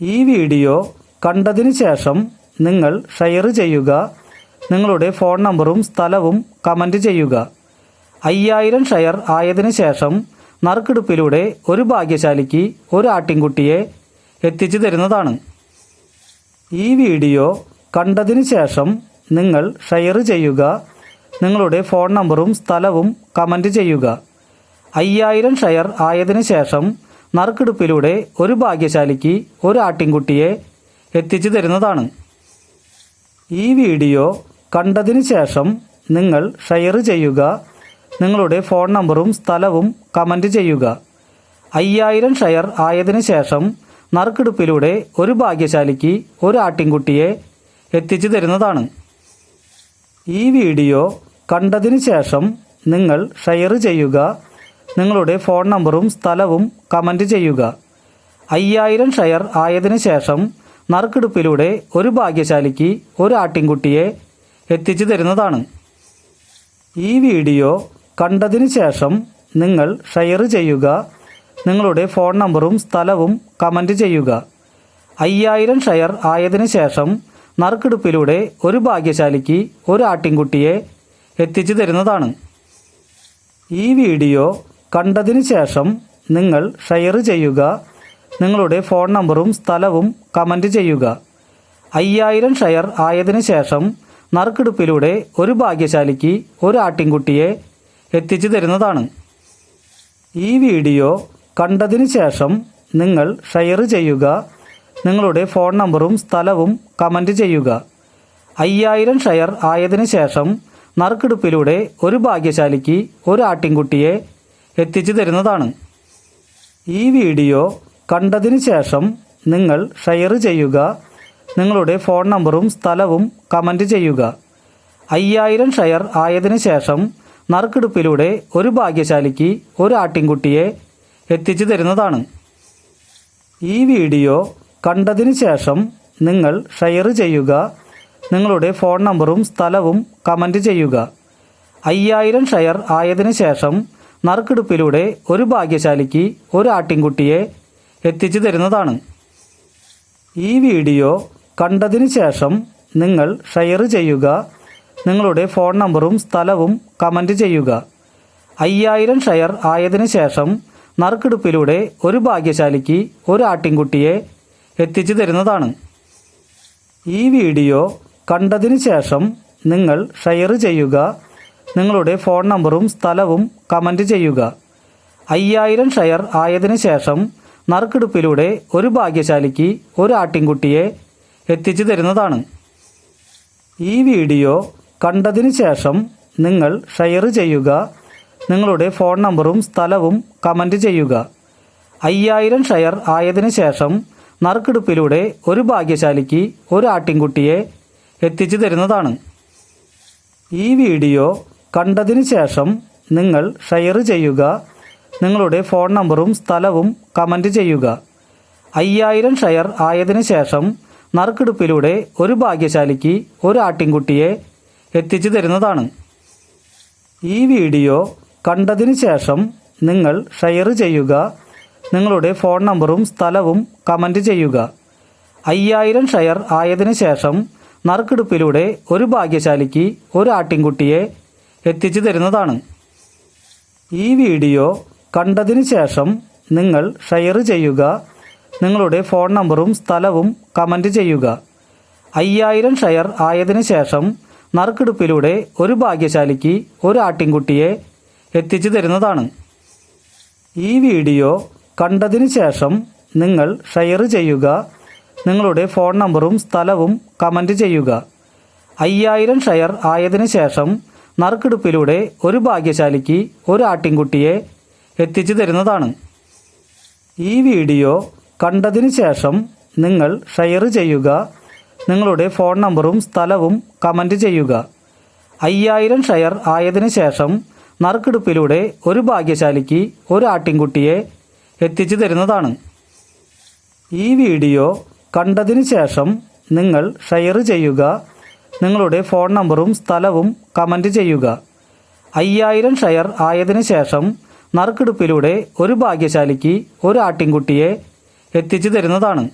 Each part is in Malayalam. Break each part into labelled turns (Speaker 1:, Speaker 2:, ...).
Speaker 1: ഈ വീഡിയോ കണ്ടതിന് ശേഷം നിങ്ങൾ ഷെയർ ചെയ്യുക നിങ്ങളുടെ ഫോൺ നമ്പറും സ്ഥലവും കമന്റ് ചെയ്യുക. അയ്യായിരം ഷെയർ ആയതിനു ശേഷം നറുക്കെടുപ്പിലൂടെ ഒരു ഭാഗ്യശാലിക്ക് ഒരു ആട്ടിൻകുട്ടിയെ എത്തിച്ചു തരുന്നതാണ്. ഈ വീഡിയോ കണ്ടതിന് ശേഷം നിങ്ങൾ ഷെയർ ചെയ്യുക നിങ്ങളുടെ ഫോൺ നമ്പറും സ്ഥലവും കമന്റ് ചെയ്യുക. അയ്യായിരം ഷെയർ ആയതിനു ശേഷം നറുക്കെടുപ്പിലൂടെ ഒരു ഭാഗ്യശാലിക്ക് ഒരു ആട്ടിൻകുട്ടിയെ എത്തിച്ചു തരുന്നതാണ്. ഈ വീഡിയോ കണ്ടതിന് ശേഷം നിങ്ങൾ ഷെയർ ചെയ്യുക നിങ്ങളുടെ ഫോൺ നമ്പറും സ്ഥലവും കമന്റ് ചെയ്യുക. അയ്യായിരം ഷെയർ ആയതിനു ശേഷം നറുക്കെടുപ്പിലൂടെ ഒരു ഭാഗ്യശാലിക്ക് ഒരു ആട്ടിൻകുട്ടിയെ എത്തിച്ചു തരുന്നതാണ്. ഈ വീഡിയോ കണ്ടതിന് ശേഷം നിങ്ങൾ ഷെയർ ചെയ്യുക നിങ്ങളുടെ ഫോൺ നമ്പറും സ്ഥലവും കമന്റ് ചെയ്യുക. അയ്യായിരം ഷെയർ ആയതിനു ശേഷം നറുക്കെടുപ്പിലൂടെ ഒരു ഭാഗ്യശാലിക്ക് ഒരു ആട്ടിൻകുട്ടിയെ എത്തിച്ചു തരുന്നതാണ്. ഈ വീഡിയോ കണ്ടതിന് ശേഷം നിങ്ങൾ ഷെയർ ചെയ്യുക. നിങ്ങളുടെ ഫോൺ നമ്പറും സ്ഥലവും കമന്റ് ചെയ്യുക. അയ്യായിരം ഷെയർ ആയതിനു ശേഷം നറുക്കെടുപ്പിലൂടെ ഒരു ഭാഗ്യശാലിക്ക് ഒരു ആട്ടിൻകുട്ടിയെ എത്തിച്ചു തരുന്നതാണ്. ഈ വീഡിയോ കണ്ടതിന് ശേഷം നിങ്ങൾ ഷെയർ ചെയ്യുക നിങ്ങളുടെ ഫോൺ നമ്പറും സ്ഥലവും കമന്റ് ചെയ്യുക. അയ്യായിരം ഷെയർ ആയതിനു ശേഷം നറുക്കെടുപ്പിലൂടെ ഒരു ഭാഗ്യശാലിക്ക് ഒരു ആട്ടിൻകുട്ടിയെ എത്തിച്ചു തരുന്നതാണ്. ഈ വീഡിയോ കണ്ടതിന് ശേഷം നിങ്ങൾ ഷെയർ ചെയ്യുക നിങ്ങളുടെ ഫോൺ നമ്പറും സ്ഥലവും കമന്റ് ചെയ്യുക. അയ്യായിരം ഷെയർ ആയതിനു ശേഷം നറുക്കെടുപ്പിലൂടെ ഒരു ഭാഗ്യശാലിക്ക് ഒരു ആട്ടിൻകുട്ടിയെ എത്തിച്ചു തരുന്നതാണ്. ഈ വീഡിയോ കണ്ടതിന് ശേഷം നിങ്ങൾ ഷെയർ ചെയ്യുക നിങ്ങളുടെ ഫോൺ നമ്പറും സ്ഥലവും കമന്റ് ചെയ്യുക. അയ്യായിരം ഷെയർ ആയതിനു ശേഷം നറുക്കെടുപ്പിലൂടെ ഒരു ഭാഗ്യശാലിക്ക് ഒരു ആട്ടിൻകുട്ടിയെ എത്തിച്ചു തരുന്നതാണ്. ഈ വീഡിയോ കണ്ടതിന് ശേഷം നിങ്ങൾ ഷെയർ ചെയ്യുക നിങ്ങളുടെ ഫോൺ നമ്പറും സ്ഥലവും കമന്റ് ചെയ്യുക. അയ്യായിരം ഷെയർ ആയതിനു ശേഷം നറുക്കെടുപ്പിലൂടെ ഒരു ഭാഗ്യശാലിക്ക് ഒരു ആട്ടിൻകുട്ടിയെ എത്തിച്ചു തരുന്നതാണ്. ഈ വീഡിയോ കണ്ടതിന് ശേഷം നിങ്ങൾ ഷെയർ ചെയ്യുക നിങ്ങളുടെ ഫോൺ നമ്പറും സ്ഥലവും കമന്റ് ചെയ്യുക. അയ്യായിരം ഷെയർ ആയതിനു ശേഷം നറുക്കെടുപ്പിലൂടെ ഒരു ഭാഗ്യശാലിക്ക് ഒരു ആട്ടിൻകുട്ടിയെ എത്തിച്ചു തരുന്നതാണ്. ഈ വീഡിയോ കണ്ടതിന് ശേഷം നിങ്ങൾ ഷെയർ ചെയ്യുക നിങ്ങളുടെ ഫോൺ നമ്പറും സ്ഥലവും കമന്റ് ചെയ്യുക. അയ്യായിരം ഷെയർ ആയതിനു ശേഷം നറുക്കെടുപ്പിലൂടെ ഒരു ഭാഗ്യശാലിക്ക് ഒരു ആട്ടിൻകുട്ടിയെ എത്തിച്ചു തരുന്നതാണ്. ഈ വീഡിയോ കണ്ടതിന് ശേഷം നിങ്ങൾ ഷെയർ ചെയ്യുക. നിങ്ങളുടെ ഫോൺ നമ്പറും സ്ഥലവും കമന്റ് ചെയ്യുക. അയ്യായിരം ഷെയർ ആയതിനു ശേഷം നറുക്കെടുപ്പിലൂടെ ഒരു ഭാഗ്യശാലിക്ക് ഒരു ആട്ടിൻകുട്ടിയെ എത്തിച്ചു തരുന്നതാണ്. ഈ വീഡിയോ കണ്ടതിന് ശേഷം നിങ്ങൾ ഷെയർ ചെയ്യുക. നിങ്ങളുടെ ഫോൺ നമ്പറും സ്ഥലവും കമന്റ് ചെയ്യുക. അയ്യായിരം ഷെയർ ആയതിനു ശേഷം നറുക്കെടുപ്പിലൂടെ ഒരു ഭാഗ്യശാലിക്ക് ഒരു ആട്ടിൻകുട്ടിയെ എത്തിച്ചു തരുന്നതാണ്. ഈ വീഡിയോ കണ്ടതിന് ശേഷം നിങ്ങൾ ഷെയർ ചെയ്യുക. നിങ്ങളുടെ ഫോൺ നമ്പറും സ്ഥലവും കമന്റ് ചെയ്യുക. അയ്യായിരം ഷെയർ ആയതിനു ശേഷം നറുക്കെടുപ്പിലൂടെ ഒരു ഭാഗ്യശാലിക്ക് ഒരു ആട്ടിൻകുട്ടിയെ എത്തിച്ചു തരുന്നതാണ്. ഈ വീഡിയോ കണ്ടതിന് ശേഷം നിങ്ങൾ ഷെയർ ചെയ്യുക നിങ്ങളുടെ ഫോൺ നമ്പറും സ്ഥലവും കമന്റ് ചെയ്യുക. അയ്യായിരം ഷെയർ ആയതിനു ശേഷം നറുക്കെടുപ്പിലൂടെ ഒരു ഭാഗ്യശാലിക്ക് ഒരു ആട്ടിൻകുട്ടിയെ എത്തിച്ചു തരുന്നതാണ്. ഈ വീഡിയോ കണ്ടതിന് ശേഷം നിങ്ങൾ ഷെയർ ചെയ്യുക നിങ്ങളുടെ ഫോൺ നമ്പറും സ്ഥലവും കമന്റ് ചെയ്യുക. അയ്യായിരം ഷെയർ ആയതിനു ശേഷം നറുക്കെടുപ്പിലൂടെ ഒരു ഭാഗ്യശാലിക്ക് ഒരു ആട്ടിൻകുട്ടിയെ എത്തിച്ചു തരുന്നതാണ്. ഈ വീഡിയോ കണ്ടതിന് ശേഷം നിങ്ങൾ ഷെയർ ചെയ്യുക നിങ്ങളുടെ ഫോൺ നമ്പറും സ്ഥലവും കമന്റ് ചെയ്യുക. അയ്യായിരം ഷെയർ ആയതിനു ശേഷം നറുക്കെടുപ്പിലൂടെ ഒരു ഭാഗ്യശാലിക്ക് ഒരു ആട്ടിൻകുട്ടിയെ എത്തിച്ചു തരുന്നതാണ്. ഈ വീഡിയോ കണ്ടതിന് ശേഷം നിങ്ങൾ ഷെയർ ചെയ്യുക നിങ്ങളുടെ ഫോൺ നമ്പറും സ്ഥലവും കമന്റ് ചെയ്യുക. അയ്യായിരം ഷെയർ ആയതിനു ശേഷം നറുക്കെടുപ്പിലൂടെ ഒരു ഭാഗ്യശാലിക്ക് ഒരു ആട്ടിൻകുട്ടിയെ എത്തിച്ചു തരുന്നതാണ്.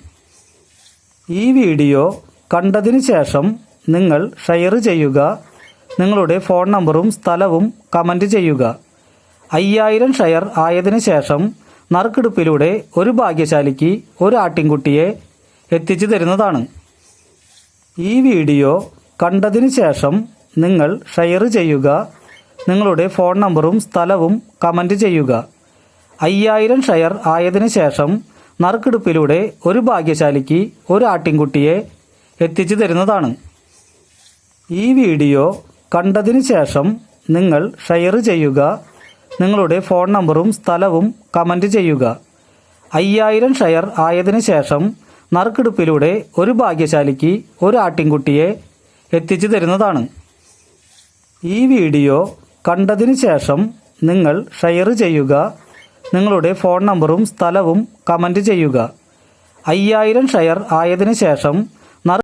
Speaker 1: ഈ വീഡിയോ കണ്ടതിന് ശേഷം നിങ്ങൾ ഷെയർ ചെയ്യുക നിങ്ങളുടെ ഫോൺ നമ്പറും സ്ഥലവും കമന്റ് ചെയ്യുക. അയ്യായിരം ഷെയർ ആയതിനു ശേഷം നറുക്കെടുപ്പിലൂടെ ഒരു ഭാഗ്യശാലിക്ക് ഒരു ആട്ടിൻകുട്ടിയെ എത്തിച്ചു തരുന്നതാണ്. ഈ വീഡിയോ കണ്ടതിന് ശേഷം നിങ്ങൾ ഷെയർ ചെയ്യുക നിങ്ങളുടെ ഫോൺ നമ്പറും സ്ഥലവും കമന്റ് ചെയ്യുക. അയ്യായിരം ഷെയർ ആയതിനു ശേഷം നറുക്കെടുപ്പിലൂടെ ഒരു ഭാഗ്യശാലിക്ക് ഒരു ആട്ടിൻകുട്ടിയെ എത്തിച്ചു തരുന്നതാണ്. ഈ വീഡിയോ കണ്ടതിന് ശേഷം നിങ്ങൾ ഷെയർ ചെയ്യുക നിങ്ങളുടെ ഫോൺ നമ്പറും സ്ഥലവും കമന്റ് ചെയ്യുക. അയ്യായിരം ഷെയർ ആയതിനു ശേഷം നറുക്കെടുപ്പിലൂടെ ഒരു ഭാഗ്യശാലിക്ക് ഒരു ആട്ടിൻകുട്ടിയെ എത്തിച്ചു തരുന്നതാണ്. ഈ വീഡിയോ കണ്ടതിന് ശേഷം നിങ്ങൾ ഷെയർ ചെയ്യുക നിങ്ങളുടെ ഫോൺ നമ്പറും സ്ഥലവും കമന്റ് ചെയ്യുക. അയ്യായിരം ഷെയർ ആയതിനു ശേഷം